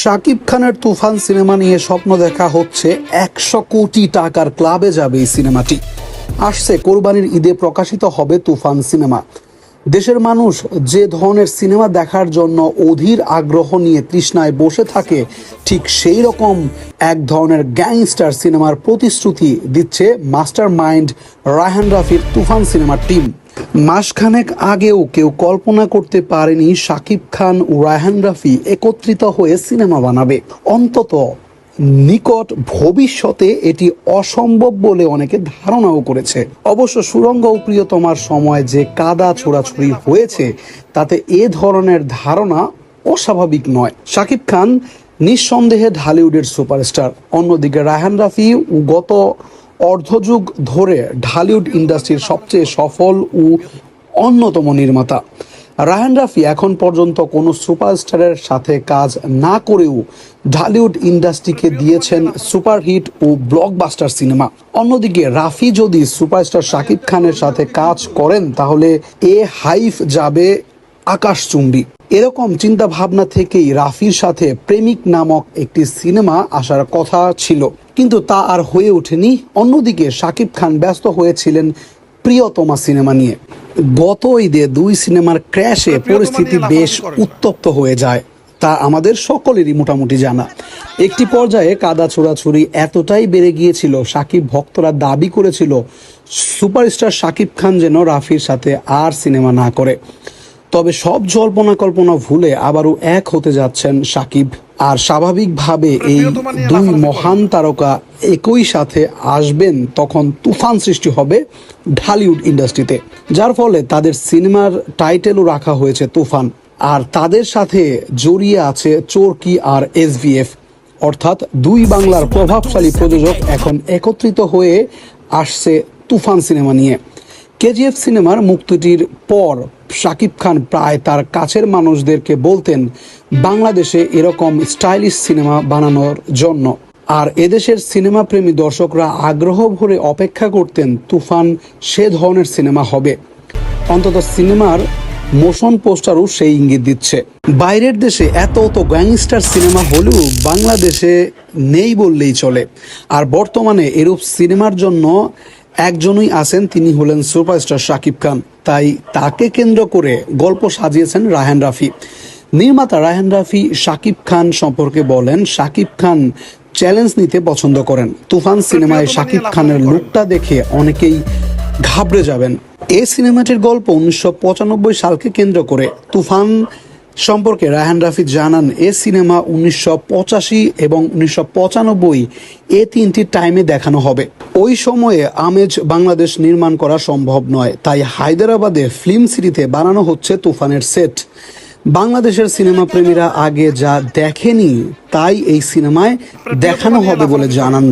শাকিব খানের তুফান সিনেমা নিয়ে স্বপ্ন দেখা হচ্ছে একশো কোটি টাকার ক্লাবে যাবে এই সিনেমাটি। আসছে কোরবানির ঈদে প্রকাশিত হবে তুফান সিনেমা। দেশের মানুষ যে ধরনের সিনেমা দেখার জন্য অধীর আগ্রহ নিয়ে তৃষ্ণায় বসে থাকে, ঠিক সেই রকম এক ধরনের গ্যাংস্টার সিনেমার প্রতিশ্রুতি দিচ্ছে মাস্টার মাইন্ড রায়হান রাফির তুফান সিনেমার টিম। মাসখানেক আগেও কেউ কল্পনা করতে পারেনি শাকিব খান ও রায়হান রাফি একত্রিত হয়ে সিনেমা বানাবে। অন্তত নিকট ভবিষ্যতে এটি অসম্ভব বলে অনেকে ধারণাও করেছে। অবশ্য সুরঙ্গ প্রিয়তমার সময় যে কাদা ছোড়াছুড়ি হয়েছে, তাতে এ ধরনের ধারণা অস্বাভাবিক নয়। শাকিব খান নিঃসন্দেহে ঢালিউডের সুপারস্টার। অন্যদিকে রায়হান রাফি গত অর্ধযুগ ধরে ঢালিউড ইন্ডাস্ট্রির সবচেয়ে সফল ও অন্যতম নির্মাতা। রায়ান রাফি এখন পর্যন্ত কোনো সুপারস্টারের সাথে কাজ না করেও ঢালিউড ইন্ডাস্ট্রিকে দিয়েছেন সুপারহিট ও ব্লকবাস্টার সিনেমা। অন্যদিকে রাফি যদি সুপারস্টার শাকিব খানের সাথে কাজ করেন, তাহলে এ হাইফ যাবে আকাশচুম্বী। এরকম চিন্তা ভাবনা থেকেই রাফির সাথে প্রেমিক নামক একটি সিনেমা আসার কথা ছিল। কিন্তু তা আর হয়ে ওঠেনি। অন্যদিকে শাকিব খান ব্যস্ত হয়েছিলেন প্রিয়তমা সিনেমা নিয়ে। গত ঈদে দুই সিনেমার ক্র্যাশে পরিস্থিতি বেশ উত্তপ্ত হয়ে যায়। তা আমাদের সকলেরই মোটামুটি জানা। একটি পর্যায়ে কাদা ছোড়াছুড়ি এতটাই বেড়ে গিয়েছিল সাকিব ভক্তরা দাবি করেছিল সুপারস্টার শাকিব খান যেন রাফির সাথে আর সিনেমা না করে। তবে সব জল্পনা কল্পনা ভুলে আবারও এক হতে যাচ্ছেন সাকিব। আর স্বাভাবিকভাবে এই দুই মহান তারকা একই সাথে আসবেন তখন তুফান সৃষ্টি হবে ঢালিউড ইন্ডাস্ট্রিতে যার ফলে তাদের সিনেমার টাইটেলও রাখা হয়েছে তুফান। আর তাদের সাথে জড়িয়ে আছে চোরকি আর এসভিএফ অর্থাৎ দুই বাংলার প্রভাবশালী প্রযোজক এখন একত্রিত হয়ে আসছে তুফান সিনেমা নিয়ে। কেজিএফ সিনেমার মুক্তিটির পর শাকিব খান প্রায় তার কাছের মানুষদেরকে বলতেন, বাংলাদেশে এরকম স্টাইলিশ সিনেমা বানানোর জন্য। আর এদেশের সিনেমা প্রেমী দর্শকরা আগ্রহ ভরে অপেক্ষা করতেন, তুফান সে ধরনের সিনেমা হবে। অন্তত সিনেমার মোশন পোস্টারও সেই ইঙ্গিত দিচ্ছে। বাইরের দেশে এত অত গ্যাংস্টার সিনেমা হলেও বাংলাদেশে নেই বললেই চলে। আর বর্তমানে এরূপ সিনেমার জন্য একজনই আছেন তিনি হলেন সুপারস্টার শাকিব খান। তাই তাকে কেন্দ্র করে গল্প সাজিয়েছেন রায়হান রাফি। নির্মাতা রায়হান রাফি শাকিব খান সম্পর্কে বলেন শাকিব খান চ্যালেঞ্জ নিতে পছন্দ করেন। তুফান সিনেমায় শাকিব খানের লুকটা দেখে অনেকেই ঘাবড়ে যাবেন। এই সিনেমাটির গল্প উনিশশো পঁচানব্বই সালকে কেন্দ্র করে তুফান সম্পর্কে রায়হান রাফি জানান, এ সিনেমা উনিশশো পঁচাশি এবং উনিশশো পঁচানব্বই এ তিনটি টাইমে দেখানো হবে। ওই সময়ে আমেজ বাংলাদেশ নির্মাণ করা সম্ভব নয়, তাই হায়দ্রাবাদে ফিল্ম সিটিতে বানানো হচ্ছে তুফানের সেট। বাংলাদেশের সিনেমা প্রেমীরা আগে যা দেখেনি, তাই এই সিনেমায় দেখানো হবে বলে জানান।